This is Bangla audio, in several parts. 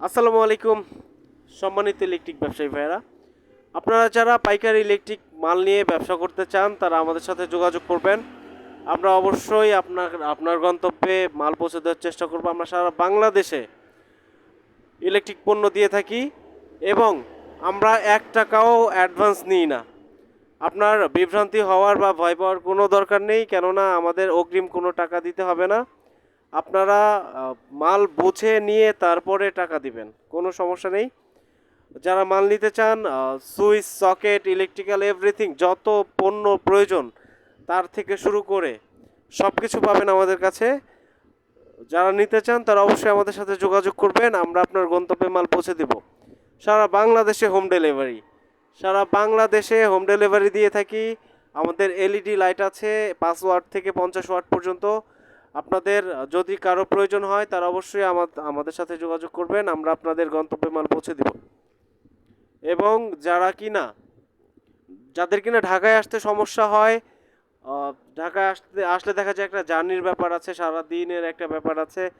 আসসালামু আলাইকুম, সম্মানিত ইলেকট্রিক ব্যবসায়ী ভাইয়েরা। আপনারা যারা পাইকারি ইলেকট্রিক মাল নিয়ে ব্যবসা করতে চান, তারা আমাদের সাথে যোগাযোগ করবেন। আমরা অবশ্যই আপনার আপনার গন্তব্যে মাল পৌঁছে দেওয়ার চেষ্টা করব। আমরা সারা বাংলাদেশে ইলেকট্রিক পণ্য দিয়ে থাকি এবং আমরা এক টাকাও অ্যাডভান্স নিই না। আপনার বিভ্রান্তি হওয়ার বা ভয় পাওয়ার কোনো দরকার নেই, কেননা আমাদের অগ্রিম কোনো টাকা দিতে হবে না। আপনারা মাল বুঝে নিয়ে তারপরে টাকা দিবেন, কোনো সমস্যা নেই। যারা মাল নিতে চান সুইচ, সকেট, ইলেকট্রিক্যাল, এভরিথিং, যত পণ্য প্রয়োজন, তার থেকে শুরু করে সব কিছু পাবেন আমাদের কাছে। যারা নিতে চান, তারা অবশ্যই আমাদের সাথে যোগাযোগ করবেন, আমরা আপনার গন্তব্যে মাল পৌঁছে দেব। সারা বাংলাদেশে হোম ডেলিভারি। সারা বাংলাদেশে হোম ডেলিভারি দিয়ে থাকি। আমাদের এলইডি লাইট আছে পাঁচ ওয়াট থেকে পঞ্চাশ ওয়াট পর্যন্ত। আপনাদের যদি কারও প্রয়োজন হয়, তারা অবশ্যই আমা- আমাদের সাথে যোগাযোগ করবেন। আমরা আপনাদের গন্তব্যে মাল পৌঁছে দেব। এবং যারা কিনা, যাদের কিনা ঢাকায় আসতে সমস্যা হয় ঢাকায় আসতে, আসলে দেখা যায় একটা জার্নির ব্যাপার আছে, সারা দিনের একটা ব্যাপার আছে।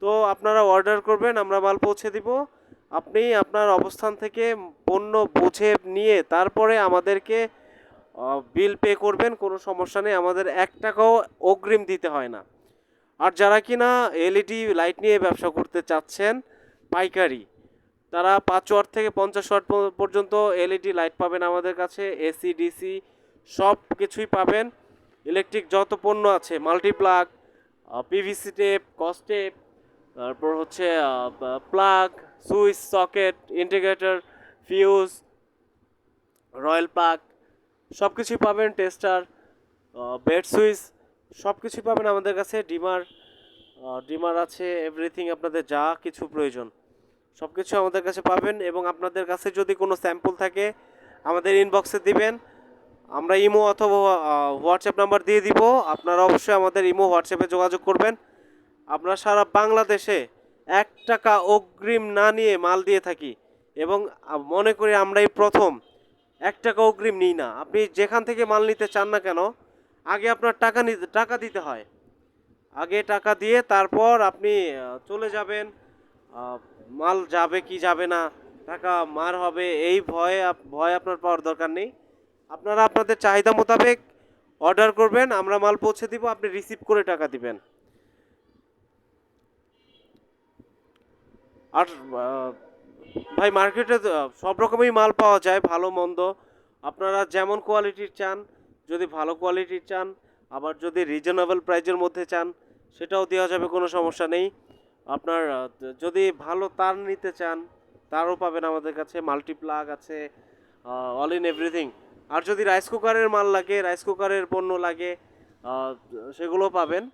তো আপনারা অর্ডার করবেন, আমরা মাল পৌঁছে দিব। আপনি আপনার অবস্থান থেকে পণ্য বুঝে নিয়ে তারপরে আমাদেরকে বিল পে করবেন, কোনো সমস্যা নেই। আমাদের এক টাকাও অগ্রিম দিতে হয় না। আর যারা কিনা এলইডি লাইট নিয়ে ব্যবসা করতে চাচ্ছেন, পাইকারি, তারা পাঁচ ওয়াট থেকে পঞ্চাশ ওয়াট পর্যন্ত এলইডি লাইট পাবেন আমাদের কাছে এসি ডিসি সব কিছুই পাবেন। ইলেকট্রিক যত পণ্য আছে মাল্টিপ্লাগ পিভিসি টেপ কস্টেপ তারপর হচ্ছে plug switch socket integrator fuse royal plug সব কিছুই পাবেন টেস্টার বেড সুইচ সব কিছুই পাবেন আমাদের কাছে। ডিমার ডিমার আছে এভরিথিং আপনাদের যা কিছু প্রয়োজন সব কিছু আমাদের কাছে পাবেন এবং আপনাদের কাছে যদি কোনো স্যাম্পল থাকে, আমাদের ইনবক্সে দিবেন। আমরা ইমো অথবা হোয়াটসঅ্যাপ নাম্বার দিয়ে দিব। আপনারা অবশ্যই আমাদের ইমো হোয়াটসঅ্যাপে যোগাযোগ করবেন। আমরা সারা বাংলাদেশে এক টাকা অগ্রিম না নিয়ে মাল দিয়ে থাকি এবং মনে করি আমরাই প্রথম। এক টাকা অগ্রিম নিই না। আপনি যেখান থেকে মাল নিতে চান না কেন আগে আপনার টাকা নিতে, টাকা দিতে হয়। আগে টাকা দিয়ে তারপর আপনি চলে যাবেন। মাল যাবে কি যাবে না, টাকা মার হবে, এই ভয়ে ভয় আপনার পাওয়ার দরকার নেই। আপনারা আপনাদের চাহিদা মোতাবেক অর্ডার করবেন, আমরা মাল পৌঁছে দিব, আপনি রিসিভ করে টাকা দিবেন। আর ভাই, মার্কেটে সব রকমই মাল পাওয়া যায়, ভালো, মন্দ। আপনারা যেমন কোয়ালিটির চান যদি ভালো কোয়ালিটির চান, আবার যদি রিজনেবল প্রাইজের মধ্যে চান, সেটাও দেওয়া যাবে, কোনো সমস্যা নেই। আপনার যদি ভালো তার নিতে চান, তারও পাবেন আমাদের কাছে মাল্টিপ্লাগ আছে অল ইন এভরিথিং আর যদি রাইস কুকারের মাল লাগে রাইস কুকারের পণ্য লাগে সেগুলো পাবেন,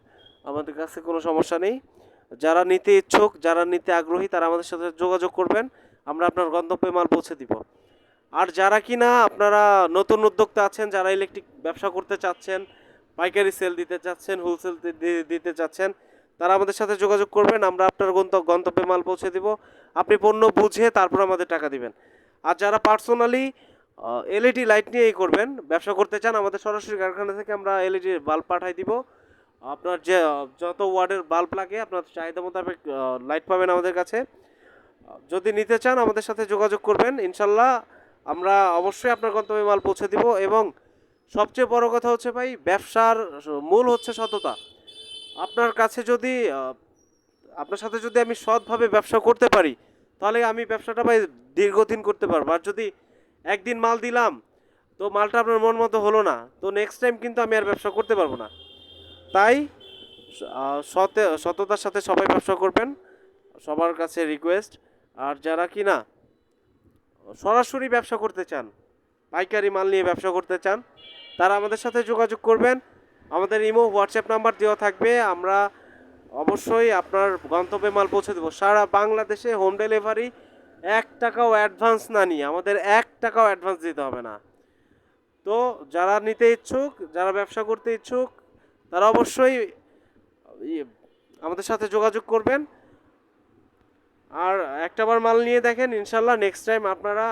আমাদের কাছে কোনো সমস্যা নেই। যারা নিতে ইচ্ছুক, যারা নিতে আগ্রহী, তারা আমাদের সাথে যোগাযোগ করবেন, আমরা আপনার গন্তব্যে মাল পৌঁছে দিব। আর যারা কিনা আপনারা নতুন উদ্যোক্তা আছেন, যারা ইলেকট্রিক ব্যবসা করতে চাচ্ছেন, পাইকারি সেল দিতে চাচ্ছেন হোলসেল দিতে চাচ্ছেন, তারা আমাদের সাথে যোগাযোগ করবেন, আমরা আপনার গন্ত- গন্তব্যে মাল পৌঁছে দিব। আপনি পণ্য বুঝে তারপর আমাদের টাকা দিবেন। আর যারা পার্সোনালি এলইডি লাইট নিয়েই করবেন, ব্যবসা করতে চান, আমাদের সরাসরি কারখানা থেকে আমরা এলইডি বাল্ব পাঠাই দিব। আপনার যে, যত ওয়ার্ডের বাল্ব লাগে, আপনার চাহিদা মোতাবেক লাইট পাবেন আমাদের কাছে। যদি নিতে চান, আমাদের সাথে যোগাযোগ করবেন। ইনশাল্লাহ আমরা অবশ্যই আপনার গন্তব্যে মাল পৌঁছে দিব এবং সবচেয়ে বড় কথা হচ্ছে ভাই, ব্যবসার মূল হচ্ছে সততা। আপনার কাছে যদি আপনার সাথে যদি আমি সৎভাবে ব্যবসা করতে পারি, তাহলে আমি ব্যবসাটা ভাই দীর্ঘদিন করতে পারব। আর যদি একদিন মাল দিলাম, তো মালটা আপনার মন মতো হলো না, তো নেক্সট টাইম কিন্তু আমি আর ব্যবসা করতে পারব না। তাই সতে, সততার সাথে সবাই ব্যবসা করবেন, সবার কাছে রিকোয়েস্ট আর যারা কি না সরাসরি ব্যবসা করতে চান, পাইকারি মাল নিয়ে ব্যবসা করতে চান, তারা আমাদের সাথে যোগাযোগ করবেন। আমাদের ইমো, হোয়াটসঅ্যাপ নাম্বার দেওয়া থাকবে। আমরা অবশ্যই আপনার গন্তব্যে মাল পৌঁছে দেবো। সারা বাংলাদেশে হোম ডেলিভারি এক টাকাও অ্যাডভান্স না নিয়ে আমাদের এক টাকাও অ্যাডভান্স দিতে হবে না। তো যারা নিতে ইচ্ছুক, যারা ব্যবসা করতে ইচ্ছুক, তারা অবশ্যই আমাদের সাথে যোগাযোগ করবেন। আর একটা বার মাল নিয়ে দেখেন, ইনশাল্লাহ নেক্সট টাইম আপনারা,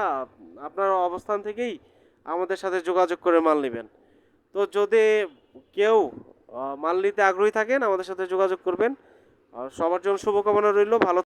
আপনার অবস্থান থেকেই আমাদের সাথে যোগাযোগ করে মাল নেবেন। তো যদি কেউ মাল নিতে আগ্রহী থাকেন, আমাদের সাথে যোগাযোগ করবেন। সবার জন্য শুভকামনা রইল, ভালো